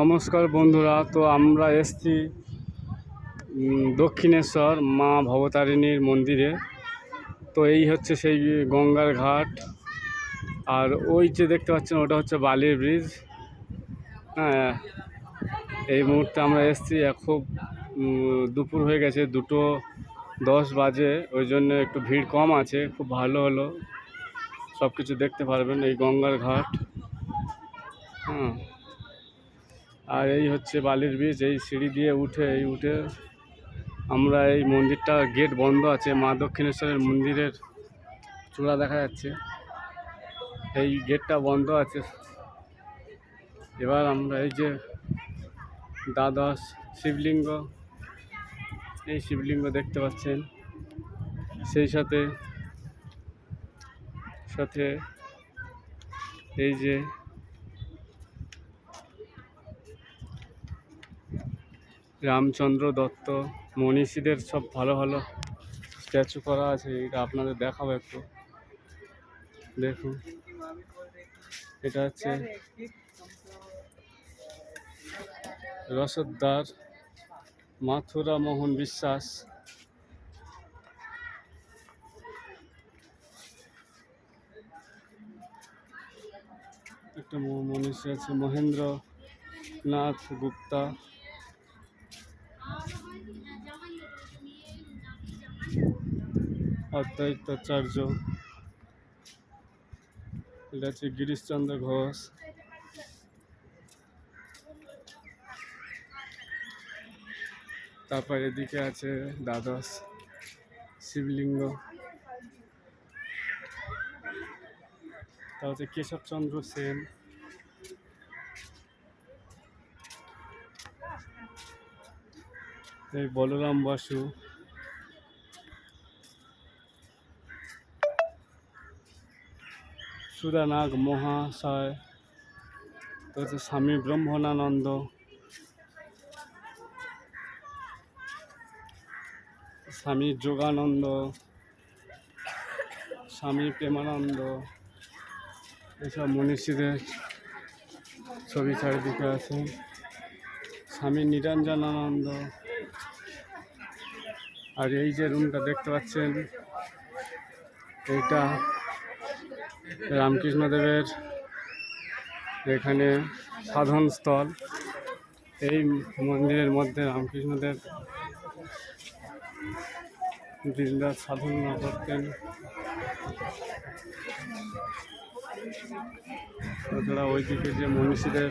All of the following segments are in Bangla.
নমস্কার বন্ধুরা, তো আমরা এসছি দক্ষিণেশ্বর মা ভবতারিণীর মন্দিরে। তো এই হচ্ছে সেই গঙ্গার ঘাট। আর ওই যে দেখতে পাচ্ছেন, ওটা হচ্ছে বালির ব্রিজ। হ্যাঁ এই মুহূর্তে আমরা এসছি খুব দুপুর হয়ে গেছে, দুটো দশ বাজে। ওই জন্য একটু ভিড় কম আছে, খুব ভালো হলো। সব কিছু দেখতে পারবেন, এই গঙ্গার ঘাট। আর এই হচ্ছে বালির ব্রিজ এই সিঁড়ি দিয়ে উঠে, এই উঠে আমরা এই মন্দিরটা, গেট বন্ধ আছে, মা দক্ষিণেশ্বরের মন্দিরের চূড়া দেখা যাচ্ছে। এই গেটটা বন্ধ আছে। এবার আমরা এই যে দ্বাদশ শিবলিঙ্গ, এই শিবলিঙ্গ দেখতে পাচ্ছেন। সেই সাথে সাথে এই যে রামচন্দ্র দত্ত, মনীষীদের সব ভালো ভালো স্ট্যাচু করা আছে এটা আপনাদের দেখাবো একটু। দেখুন, এটা হচ্ছে রসদদার মাথুরা মোহন বিশ্বাস। একটা মনীষী আছে মহেন্দ্র নাথ গুপ্তা। অদ্বৈতাচার্য এটা হচ্ছে গিরিশচন্দ্র ঘোষ। তারপর এদিকে আছে দ্বাদশ শিবলিঙ্গ। তা হচ্ছে কেশবচন্দ্র সেন। এই বলরাম বাসু। সুরানাগ মহাশয় তো হচ্ছে স্বামী ব্রহ্মণানন্দ স্বামী যোগানন্দ, স্বামী প্রেমানন্দ, এসব মনীষীদের ছবি চারিদিকে আছে। স্বামী নিরঞ্জনানন্দ। আর এই যে রুমটা দেখতে পাচ্ছেন এইটা রামকৃষ্ণদেবের এখানে সাধন স্থল। এই মন্দিরের মধ্যে রামকৃষ্ণদেব দিনরাত সাধনা করতেন। তাছাড়া ওইদিকে যে মনীষীদের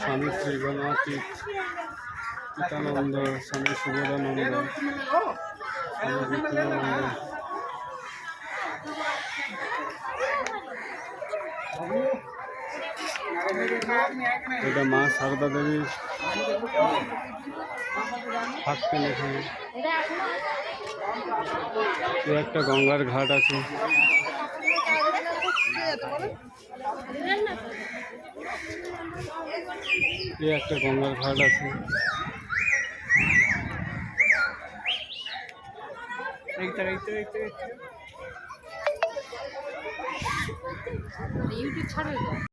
স্বামী শ্রীগণাতীত চিতানন্দ স্বামী সুবোধানন্দ এটা মা সারদা দেবীর থাকতেন এখানে। একটা গঙ্গার ঘাট আছে। এ একটা গঙ্গার ঘাট আছে। ইউটিউব ছাড়বে